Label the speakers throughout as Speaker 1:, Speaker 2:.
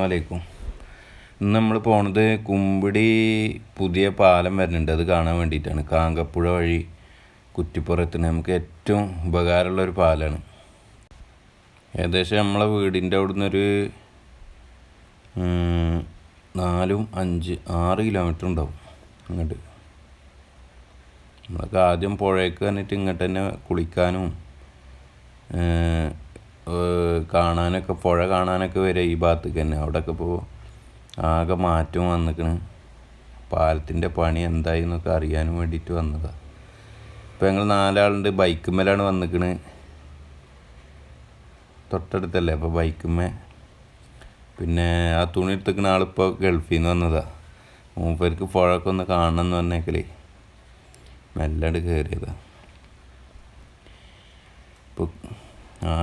Speaker 1: വലൈക്കും ഇന്ന് നമ്മൾ പോണത് കുമ്പിടി പുതിയ പാലം വരുന്നുണ്ട്. അത് കാണാൻ വേണ്ടിയിട്ടാണ്. കാങ്കപ്പുഴ വഴി കുറ്റിപ്പുറത്തിന് നമുക്ക് ഏറ്റവും ഉപകാരമുള്ള ഒരു പാലമാണ് ഏകദേശം നമ്മളെ വീടിന്റെ അവിടുന്ന് ഒരു നാലും അഞ്ച് ആറ് കിലോമീറ്റർ ഉണ്ടാവും അങ്ങോട്ട്. നമ്മളൊക്കെ ആദ്യം പുഴയ്ക്ക് വന്നിട്ട് ഇങ്ങോട്ട് തന്നെ കുളിക്കാനും കാണാനൊക്കെ പുഴ കാണാനൊക്കെ വരെ ഈ ഭാഗത്തേക്ക് തന്നെ. അവിടെയൊക്കെ ഇപ്പോൾ ആകെ മാറ്റം വന്നിക്കണ്. പാലത്തിന്റെ പണി എന്തായി എന്നൊക്കെ അറിയാനും വേണ്ടിയിട്ട് വന്നതാണ് ഇപ്പം ഞങ്ങൾ നാലാളുണ്ട്. ബൈക്കുമ്മേലാണ് വന്നിക്കണ്. തൊട്ടടുത്തല്ലേ? അപ്പോൾ ബൈക്കുമ്മേ പിന്നെ ആ തുണി എടുത്തിക്കുന്ന ആളിപ്പോൾ ഗൾഫിൽ നിന്ന് വന്നതാണ് മൂപ്പർക്ക് പുഴക്കൊന്ന് കാണണം എന്ന് പറഞ്ഞേക്കലേ. മെല്ലണ്ട് കയറിയതാണ് ഇപ്പോൾ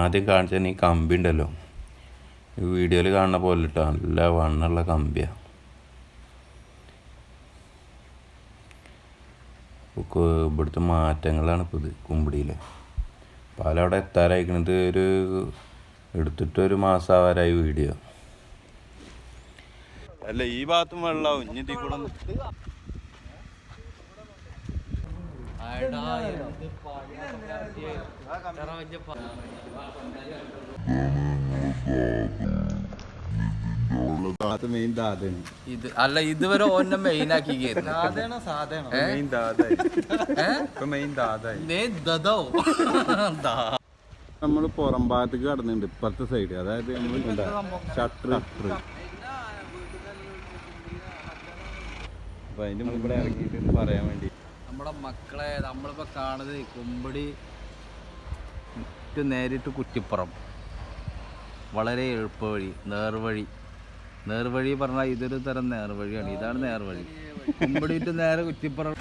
Speaker 1: ആദ്യം കാണിച്ച ഈ കമ്പി ഉണ്ടല്ലോ. ഈ വീഡിയോയിൽ കാണുന്ന പോലെ കേട്ടോ നല്ല വണ്ണുള്ള കമ്പിയാണ് ഇവിടുത്തെ മാറ്റങ്ങളാണ് ഇപ്പോൾ ഇത് കുമ്പിടിയിലെ. പാലം അവിടെ എത്താറായിക്കണത് ഒരു എടുത്തിട്ട് ഒരു മാസമാവാറായി വീഡിയോ.
Speaker 2: അല്ല ഈ ഭാഗത്തും വെള്ളമാവും ഇനി കൂടെ ഒന്ന് ഭാഗത്ത് മെയിൻ ദാതാണ്
Speaker 3: ഇത് അല്ല ഇതുവരെ ഓന്നെ മെയിൻ ആക്കി
Speaker 2: നമ്മൾ പുറം ഭാഗത്തേക്ക് കടന്നുണ്ട് ഇപ്പുറത്തെ സൈഡ് അതായത് നമ്മൾ ഷട്ടർ അപ്പൊ അതിന്റെ മുമ്പ് ഇറങ്ങിയിട്ട് പറയാൻ വേണ്ടി.
Speaker 3: നമ്മുടെ മക്കളെ നമ്മളിപ്പോ കാണുന്നത് കുമ്പടി നേരിട്ട് കുറ്റിപ്പുറം. വളരെ എളുപ്പവഴി നേർവഴി. നേർവഴി പറഞ്ഞാൽ ഇതൊരു തരം നേർവഴിയാണ്. ഇതാണ് നേർവഴി. കുമ്പടി to നേരെ കുറ്റിപ്പുറം.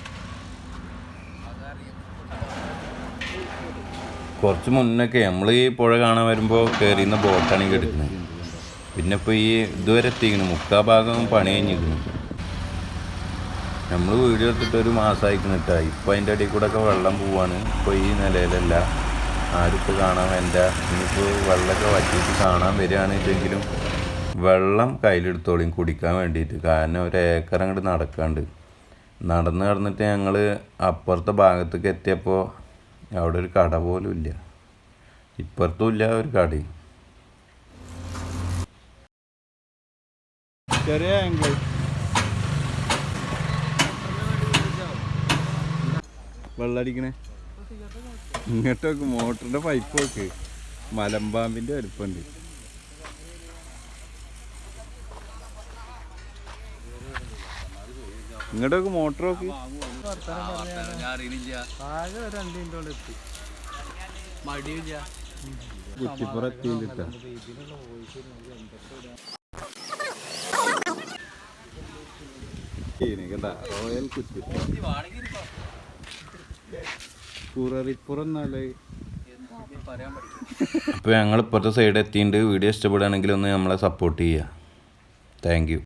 Speaker 1: കുറച്ച് മുന്നൊക്കെ നമ്മൾ ഈ പുഴ കാണാൻ വരുമ്പോൾ കയറിയുന്ന ബോട്ടാണ് ഈ എടുക്കുന്നത് പിന്നെ ഇപ്പോൾ ഈ ഇതുവരെ എത്തിക്കുന്നു. മുക്കാ ഭാഗം പണി കഴിഞ്ഞിരിക്കുന്നു. നമ്മൾ വീഡിയോ എടുത്തിട്ട് ഒരു മാസമായിക്കണിട്ടാ ഇപ്പം അതിന്റെ ഇടയിൽ കൂടെ ഒക്കെ വെള്ളം പോവാണ്. ഇപ്പോൾ ഈ നിലയിലല്ല. ആരിപ്പോൾ കാണാൻ എന്റെ ഇനിയിപ്പോൾ വെള്ളമൊക്കെ വറ്റിയിട്ട് കാണാൻ വരികയാണെങ്കിലും വെള്ളം കയ്യിലെടുത്തോളിയും കുടിക്കാൻ വേണ്ടിയിട്ട് കാരണം ഒരു ഏക്കർ അങ്ങോട്ട് നടക്കാണ്ട്. നടന്ന് നടന്നിട്ട് ഞങ്ങൾ അപ്പുറത്തെ ഭാഗത്തേക്ക് എത്തിയപ്പോൾ അവിടെ ഒരു കട പോലും ഇല്ല. ഇപ്പുറത്തും ഇല്ല ഒരു കടയും.
Speaker 2: ചെറിയ വെള്ളടിക്കണേ. ഇങ്ങോട്ടൊക്കെ മോട്ടറിന്റെ പൈപ്പ് നോക്ക് മലമ്പാമ്പിന്റെ വലുപ്പമുണ്ട് ഇങ്ങോട്ടൊക്കെ മോട്ടർ നോക്ക്
Speaker 3: മടിയില്ല
Speaker 2: കുറ്റിപ്പുറം എത്തിയിട്ടാ കേട്ടാ റോയൽ കുറ്റിപ്പുറം കുററിപ്പുറം എന്നാലേ
Speaker 3: പറയാൻ പഠിക്കും
Speaker 1: അപ്പോൾ ഞങ്ങൾ ഇപ്പോഴത്തെ സൈഡ് എത്തിയിട്ടുണ്ട് വീഡിയോ ഇഷ്ടപ്പെടുകയാണെങ്കിൽ ഒന്ന് നമ്മളെ സപ്പോർട്ട് ചെയ്യുക. താങ്ക്